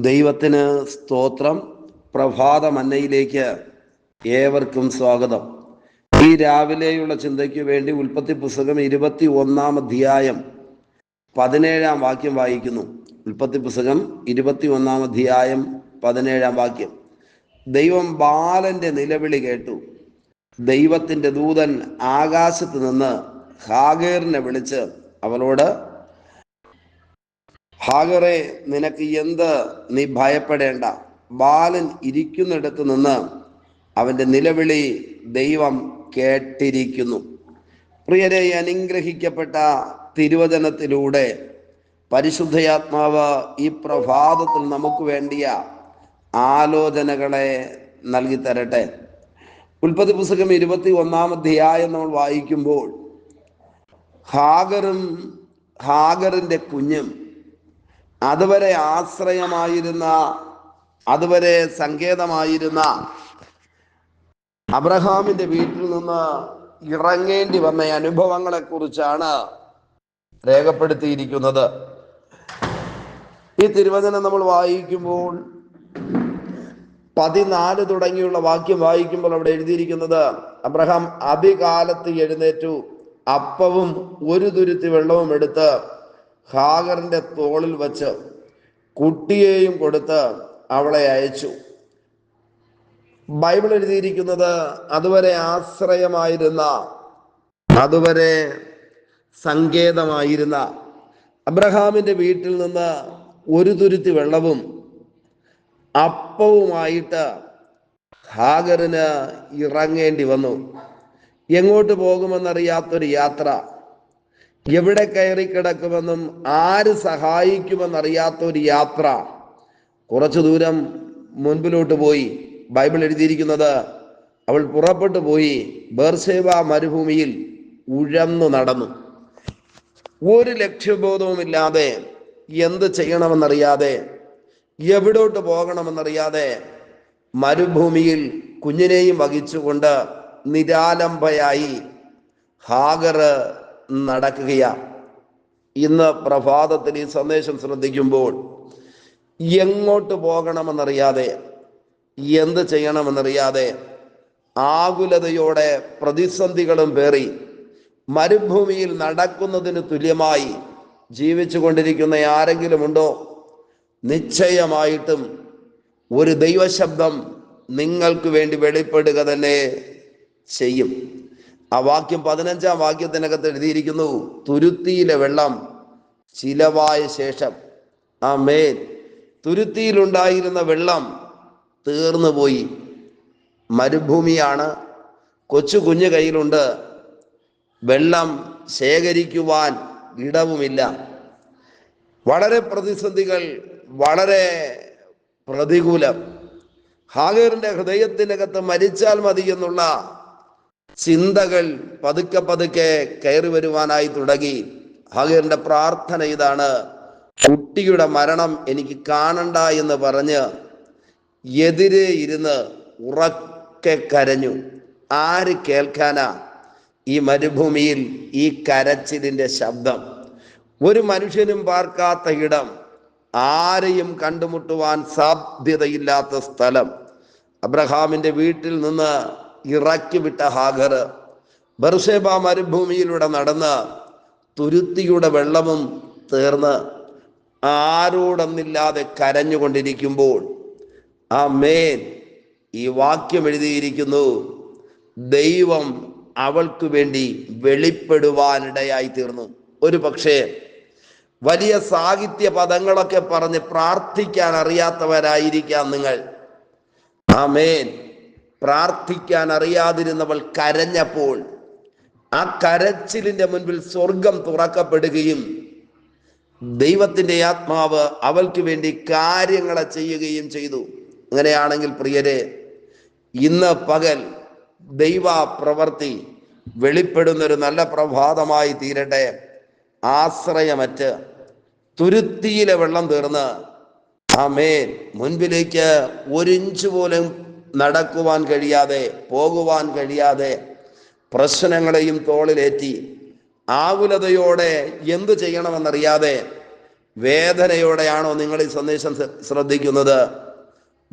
ദൈവത്തിന് സ്തോത്രം. പ്രഭാത മന്നയിലേക്ക് ഏവർക്കും സ്വാഗതം. ഈ രാവിലെയുള്ള ചിന്തയ്ക്ക് വേണ്ടി ഉൽപ്പത്തി പുസ്തകം ഇരുപത്തി ഒന്നാം അധ്യായം പതിനേഴാം വാക്യം വായിക്കുന്നു. ഉൽപ്പത്തി പുസ്തകം ഇരുപത്തി ഒന്നാം അധ്യായം പതിനേഴാം വാക്യം. ദൈവം ബാലന്റെ നിലവിളി കേട്ടു. ദൈവത്തിന്റെ ദൂതൻ ആകാശത്ത് നിന്ന് ഹാഗേറിനെ വിളിച്ച് അവളോട് ഹാഗറെ നിനക്ക് എന്ത് നീ ഭയപ്പെടേണ്ട? ബാലൻ ഇരിക്കുന്നിടത്ത് നിന്ന് അവന്റെ നിലവിളി ദൈവം കേട്ടിരിക്കുന്നു. പ്രിയരെ അനുഗ്രഹിക്കപ്പെട്ട തിരുവചനത്തിലൂടെ പരിശുദ്ധയാത്മാവ് ഈ പ്രഭാതത്തിൽ നമുക്ക് വേണ്ടിയ ആലോചനകളെ നൽകി തരട്ടെ. ഉൽപ്പത്തി പുസ്തകം ഇരുപത്തി ഒന്നാം അധ്യായം നമ്മൾ വായിക്കുമ്പോൾ ഹാഗറും ഹാഗറിന്റെ കുഞ്ഞും അതുവരെ ആശ്രയമായിരുന്ന അതുവരെ സങ്കേതമായിരുന്ന അബ്രഹാമിന്റെ വീട്ടിൽ നിന്ന് ഇറങ്ങേണ്ടി വന്ന അനുഭവങ്ങളെ കുറിച്ചാണ് രേഖപ്പെടുത്തിയിരിക്കുന്നത്. ഈ തിരുവചനം നമ്മൾ വായിക്കുമ്പോൾ പതിനാല് തുടങ്ങിയുള്ള വാക്യം വായിക്കുമ്പോൾ അവിടെ എഴുതിയിരിക്കുന്നത് അബ്രഹാം അതികാലത്ത് എഴുന്നേറ്റു അപ്പവും ഒരു തുരുത്തി വെള്ളവും എടുത്ത് ഹാഗറിന്റെ തോളിൽ വച്ച് കുട്ടിയെയും കൊടുത്ത് അവളെ അയച്ചു. ബൈബിൾ എഴുതിയിരിക്കുന്നത് അതുവരെ ആശ്രയമായിരുന്ന അതുവരെ സങ്കേതമായിരുന്ന അബ്രഹാമിന്റെ വീട്ടിൽ നിന്ന് ഒരു തുരുത്തി വെള്ളവും അപ്പവുമായിട്ട് ഹാഗറിന് ഇറങ്ങേണ്ടി വന്നു. എങ്ങോട്ട് പോകുമെന്നറിയാത്തൊരു യാത്ര. എവിടെ കയറി കിടക്കുമെന്നും ആര് സഹായിക്കുമെന്നറിയാത്ത ഒരു യാത്ര. കുറച്ചു ദൂരം മുൻപിലോട്ട് പോയി ബൈബിൾ എഴുതിയിരിക്കുന്നത് അവൾ പുറപ്പെട്ടു പോയി ബേർസേവ മരുഭൂമിയിൽ ഉഴന്നു നടന്നു. ഒരു ലക്ഷ്യബോധവുമില്ലാതെ എന്ത് ചെയ്യണമെന്നറിയാതെ എവിടോട്ട് പോകണമെന്നറിയാതെ മരുഭൂമിയിൽ കുഞ്ഞിനെയും വഹിച്ചുകൊണ്ട് നിരാലംബയായി ഹാഗറ് നടക്കുകയാ. ഇന്ന് പ്രഭാതത്തിൽ ഈ സന്ദേശം ശ്രദ്ധിക്കുമ്പോൾ എങ്ങോട്ട് പോകണമെന്നറിയാതെ എന്ത് ചെയ്യണമെന്നറിയാതെ ആകുലതയോടെ പ്രതിസന്ധികളും പേറി മരുഭൂമിയിൽ നടക്കുന്നതിന് തുല്യമായി ജീവിച്ചു കൊണ്ടിരിക്കുന്ന ആരെങ്കിലും ഉണ്ടോ നിശ്ചയമായിട്ടും ഒരു ദൈവശബ്ദം നിങ്ങൾക്ക് വേണ്ടി വെളിപ്പെടുക തന്നെ ചെയ്യും. ആ വാക്യം പതിനഞ്ചാം വാക്യത്തിനകത്ത് എഴുതിയിരിക്കുന്നു തുരുത്തിയിലെ വെള്ളം ചിലവായ ശേഷം ആ മേൽ തുരുത്തിയിലുണ്ടായിരുന്ന വെള്ളം തീർന്നു പോയി മരുഭൂമിയാണ് കൊച്ചു കുഞ്ഞു കയ്യിലുണ്ട്. വെള്ളം ശേഖരിക്കുവാൻ ഇടവുമില്ല. വളരെ പ്രതിസന്ധികൾ വളരെ പ്രതികൂലം. ഹാഗേറിന്റെ ഹൃദയത്തിനകത്ത് മരിച്ചാൽ മതി എന്നുള്ള ചിന്തകൾ പതുക്കെ പതുക്കെ കയറി വരുവാനായി തുടങ്ങി. ഹാഗറിന്റെ പ്രാർത്ഥന ഇതാണ്. കുട്ടിയുടെ മരണം എനിക്ക് കാണണ്ട എന്ന് പറഞ്ഞ് എതിരെ ഇരുന്ന് ഉറക്കെ കരഞ്ഞു. ആര് കേൾക്കാനാ? ഈ മരുഭൂമിയിൽ ഈ കരച്ചിലിന്റെ ശബ്ദം. ഒരു മനുഷ്യനും പാർക്കാത്ത ഇടം. ആരെയും കണ്ടുമുട്ടുവാൻ സാധ്യതയില്ലാത്ത സ്ഥലം. അബ്രഹാമിന്റെ വീട്ടിൽ നിന്ന് ഇറക്കി വിട്ട ഹാഗർ. ബർഷേബ മരുഭൂമിയിലൂടെ നടന്ന തുരുത്തിയുടെ വെള്ളവും തീർന്ന് ആരോടൊന്നില്ലാതെ കരഞ്ഞുകൊണ്ടിരിക്കുമ്പോൾ ആ മേൻ ഈ വാക്യം എഴുതിയിരിക്കുന്നു ദൈവം അവൾക്ക് വേണ്ടി വെളിപ്പെടുവാനിടയായി തീർന്നു. ഒരു പക്ഷേ വലിയ സാഹിത്യ പദങ്ങളൊക്കെ പറഞ്ഞ് പ്രാർത്ഥിക്കാൻ അറിയാത്തവരായിരിക്കാം നിങ്ങൾ. ആമേൻ പ്രാർത്ഥിക്കാൻ അറിയാതിരുന്നവൾ കരഞ്ഞപ്പോൾ ആ കരച്ചിലിന്റെ മുൻപിൽ സ്വർഗം തുറക്കപ്പെടുകയും ദൈവത്തിന്റെ ആത്മാവ് അവൾക്ക് വേണ്ടി കാര്യങ്ങളെ ചെയ്യുകയും ചെയ്തു. അങ്ങനെയാണെങ്കിൽ പ്രിയരെ ഇന്ന് പകൽ ദൈവ പ്രവർത്തി വെളിപ്പെടുന്നൊരു നല്ല പ്രഭാതമായി തീരട്ടെ. ആശ്രയമറ്റ് തുരുത്തിയിലെ വെള്ളം തീർന്ന് ആ മേൽ മുൻപിലേക്ക് ഒരിഞ്ച് പോലും നടക്കുവാൻ കഴിയാതെ പോകുവാൻ കഴിയാതെ പ്രശ്നങ്ങളെയും തോളിലേറ്റി ആകുലതയോടെ എന്തു ചെയ്യണമെന്നറിയാതെ വേദനയോടെയാണോ നിങ്ങൾ ഈ സന്ദേശം ശ്ര- ശ്രദ്ധിക്കുന്നത്.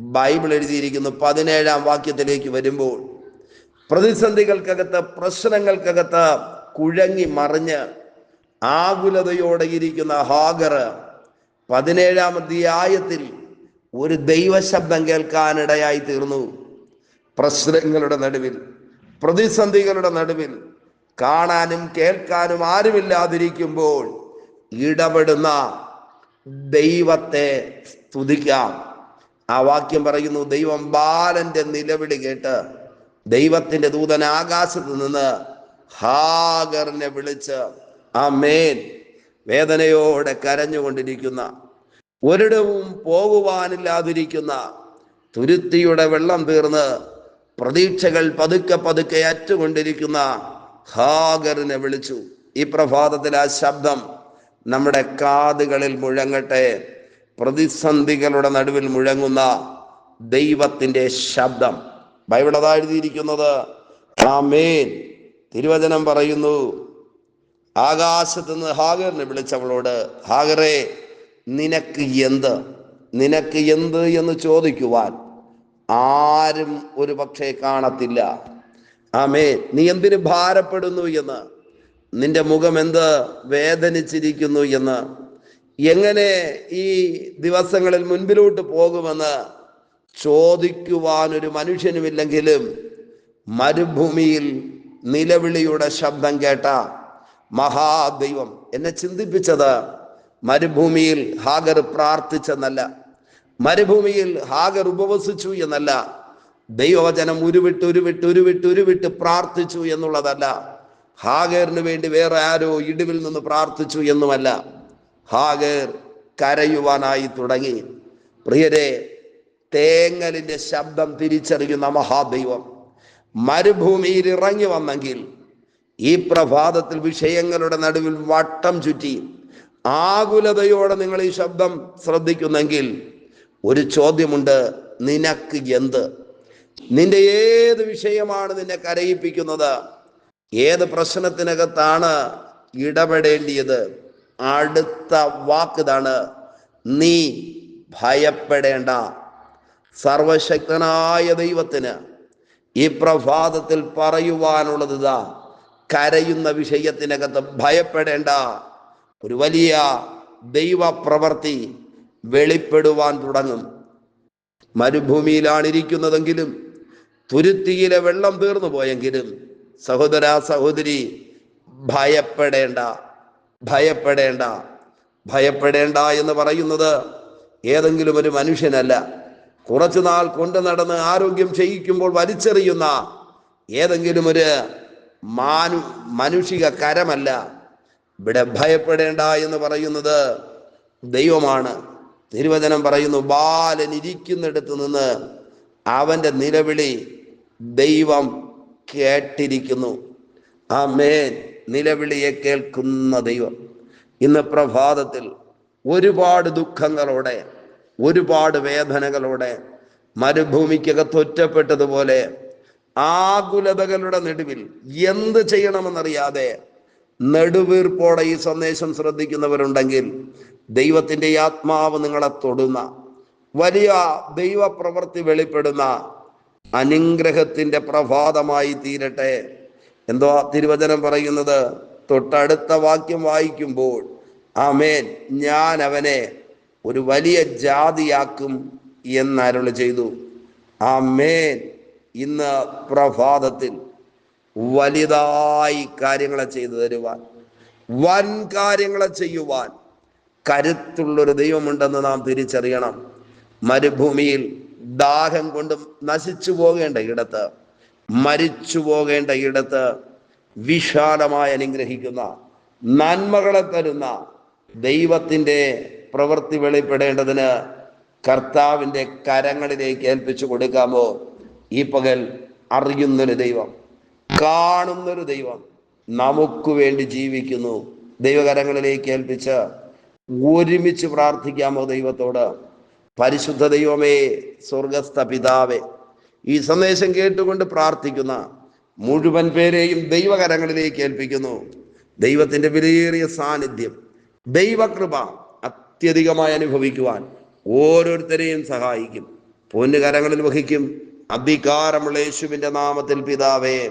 ബൈബിൾ എഴുതിയിരിക്കുന്നു പതിനേഴാം വാക്യത്തിലേക്ക് വരുമ്പോൾ. പ്രതിസന്ധികൾക്കകത്ത് പ്രശ്നങ്ങൾക്കകത്ത് കുഴങ്ങി മറിഞ്ഞ് ആകുലതയോടെ ഇരിക്കുന്ന ഹാഗർ പതിനേഴാം അധ്യായത്തിൽ ഒരു ദൈവശബ്ദം കേൾക്കാനിടയായി തീർന്നു. പ്രശ്നങ്ങളുടെ നടുവിൽ പ്രതിസന്ധികളുടെ നടുവിൽ കാണാനും കേൾക്കാനും ആരുമില്ലാതിരിക്കുമ്പോൾ ഇടപെടുന്ന ദൈവത്തെ സ്തുതിക്കാം. ആ വാക്യം പറയുന്നു ദൈവം ബാലന്റെ നിലവിളി കേട്ട് ദൈവത്തിന്റെ ദൂതൻ ആകാശത്ത് നിന്ന് ഹാഗറിനെ വിളിച്ച് ആ മേൻ വേദനയോടെ കരഞ്ഞുകൊണ്ടിരിക്കുന്ന ഒരിടവും പോകുവാനില്ലാതിരിക്കുന്ന തുരുത്തിയുടെ വെള്ളം തീർന്ന് പ്രതീക്ഷകൾ പതുക്കെ പതുക്കെ അറ്റുകൊണ്ടിരിക്കുന്ന ഹാഗറിനെ വിളിച്ചു. ഈ പ്രഭാതത്തിൽ ആ ശബ്ദം നമ്മുടെ കാതുകളിൽ മുഴങ്ങട്ടെ. പ്രതിസന്ധികളുടെ നടുവിൽ മുഴങ്ങുന്ന ദൈവത്തിന്റെ ശബ്ദം. ബൈബിൾ അതാ എഴുതിയിരിക്കുന്നത്. ആമേൻ. തിരുവചനം പറയുന്നു. ആകാശത്ത് നിന്ന് ഹാഗറിനെ വിളിച്ചവളോട് ഹാഗറെ നിനക്ക് എന്ത്? നിനക്ക് എന്ത് എന്ന് ചോദിക്കുവാൻ ആരും ഒരു പക്ഷേ കാണത്തില്ല. ആമേ നീ എന്തിന് ഭാരപ്പെടുന്നു എന്ന്? നിന്റെ മുഖം എന്ത്? വേദനിച്ചിരിക്കുന്നു എന്ന്. എങ്ങനെ ഈ ദിവസങ്ങളിൽ മുൻപിലോട്ട് പോകുമെന്ന് ചോദിക്കുവാൻ ഒരു മനുഷ്യനുമില്ലെങ്കിലും മരുഭൂമിയിൽ നിലവിളിയുടെ ശബ്ദം കേട്ട മഹാദൈവം എന്നെ ചിന്തിപ്പിച്ചത് മരുഭൂമിയിൽ ഹാഗർ പ്രാർത്ഥിച്ചെന്നല്ല മരുഭൂമിയിൽ ഹാഗർ ഉപവസിച്ചു എന്നല്ല ദൈവവചനം ഉരുവിട്ട് ഉരുവിട്ട് ഉരുവിട്ട് ഉരുവിട്ട് പ്രാർത്ഥിച്ചു എന്നുള്ളതല്ല ഹാഗറിന് വേണ്ടി വേറെ ആരോ ഇടിവിൽ നിന്ന് പ്രാർത്ഥിച്ചു എന്നുമല്ല ഹാഗർ കരയുവാനായി തുടങ്ങി. പ്രിയരെ തേങ്ങലിന്റെ ശബ്ദം തിരിച്ചറിയുന്ന മഹാദൈവം മരുഭൂമിയിൽ ഇറങ്ങി വന്നെങ്കിൽ ഈ പ്രഭാതത്തിൽ വിഷയങ്ങളുടെ നടുവിൽ വട്ടം ചുറ്റി ആകുലതയോടെ നിങ്ങൾ ഈ ശബ്ദം ശ്രദ്ധിക്കുന്നെങ്കിൽ ഒരു ചോദ്യമുണ്ട് നിനക്ക് എന്ത്? നിന്റെ ഏത് വിഷയമാണ് നിന്നെ കരയിപ്പിക്കുന്നത്? ഏത് പ്രശ്നത്തിനകത്താണ് ഇടപെടേണ്ടിയത്? അടുത്ത വാക്കിതാണ് നീ ഭയപ്പെടേണ്ട. സർവശക്തനായ ദൈവത്തിന് ഈ പ്രഭാതത്തിൽ പറയുവാനുള്ളത് കരയുന്ന വിഷയത്തിനകത്ത് ഭയപ്പെടേണ്ട. ഒരു വലിയ ദൈവ പ്രവർത്തി വെളിപ്പെടുവാൻ തുടങ്ങും. മരുഭൂമിയിലാണ് ഇരിക്കുന്നതെങ്കിലും തുരുത്തിയിലെ വെള്ളം തീർന്നു പോയെങ്കിലും സഹോദര സഹോദരി ഭയപ്പെടേണ്ട ഭയപ്പെടേണ്ട ഭയപ്പെടേണ്ട എന്ന് പറയുന്നത് ഏതെങ്കിലും ഒരു മനുഷ്യനല്ല. കുറച്ചു നാൾ കൊണ്ടു നടന്ന് ആരോഗ്യം ക്ഷയിക്കുമ്പോൾ വലിച്ചെറിയുന്ന ഏതെങ്കിലും ഒരു മാനു മനുഷിക കരമല്ല. ഇവിടെ ഭയപ്പെടേണ്ട എന്ന് പറയുന്നത് ദൈവമാണ്. തിരുവചനം പറയുന്നു ബാലൻ ഇരിക്കുന്നിടത്ത് നിന്ന് അവന്റെ നിലവിളി ദൈവം കേട്ടിരിക്കുന്നു. ആ മേൻ നിലവിളിയെ കേൾക്കുന്ന ദൈവം. ഇന്ന് പ്രഭാതത്തിൽ ഒരുപാട് ദുഃഖങ്ങളോടെ ഒരുപാട് വേദനകളോടെ മരുഭൂമിക്കകത്ത് ഒറ്റപ്പെട്ടതുപോലെ ആകുലതകളുടെ നടുവിൽ എന്ത് ചെയ്യണമെന്നറിയാതെ നെടുവീർപ്പോടെ ഈ സന്ദേശം ശ്രദ്ധിക്കുന്നവരുണ്ടെങ്കിൽ ദൈവത്തിന്റെ ആത്മാവ് നിങ്ങളെ തൊടുന്ന വലിയ ദൈവപ്രവൃത്തി വെളിപ്പെടുന്ന അനുഗ്രഹത്തിന്റെ പ്രഭാതമായി തീരട്ടെ. എന്തോ തിരുവചനം പറയുന്നത് തൊട്ടടുത്ത വാക്യം വായിക്കുമ്പോൾ ആമേൻ ഞാൻ അവനെ ഒരു വലിയ ജാതിയാക്കും എന്നരുളി ചെയ്തു. ആമേൻ ഇന്ന് പ്രഭാതത്തിൽ വലുതായി കാര്യങ്ങളെ ചെയ്തു തരുവാൻ വൻ കാര്യങ്ങളെ ചെയ്യുവാൻ കരുത്തുള്ളൊരു ദൈവമുണ്ടെന്ന് നാം തിരിച്ചറിയണം. മരുഭൂമിയിൽ ദാഹം കൊണ്ടും നശിച്ചു പോകേണ്ട ഇടത്ത് മരിച്ചു പോകേണ്ട ഇടത്ത് വിശാലമായി അനുഗ്രഹിക്കുന്ന നന്മകളെ തരുന്ന ദൈവത്തിന്റെ പ്രവൃത്തി വെളിപ്പെടേണ്ടതിന് കർത്താവിന്റെ കരങ്ങളിലേക്ക് ഏൽപ്പിച്ചു കൊടുക്കാമോ? ഈ പകൽ അറിയുന്നൊരു ദൈവം കാണുന്നൊരു ദൈവം നമുക്ക് വേണ്ടി ജീവിക്കുന്നു. ദൈവകരങ്ങളിലേക്ക് ഏൽപ്പിച്ച് ഒരുമിച്ച് പ്രാർത്ഥിക്കാമോ ദൈവത്തോട്? പരിശുദ്ധ ദൈവമേ സ്വർഗസ്ഥ പിതാവേ ഈ സന്ദേശം കേട്ടുകൊണ്ട് പ്രാർത്ഥിക്കുന്ന മുഴുവൻ പേരെയും ദൈവകരങ്ങളിലേക്ക് ഏൽപ്പിക്കുന്നു. ദൈവത്തിന്റെ വിലയേറിയ സാന്നിധ്യം ദൈവകൃപ അത്യധികമായി അനുഭവിക്കുവാൻ ഓരോരുത്തരെയും സഹായിക്കും. പൊന്നുകരങ്ങളിൽ വഹിക്കും. അധികാരമുള്ള യേശുവിന്റെ നാമത്തിൽ പിതാവേ.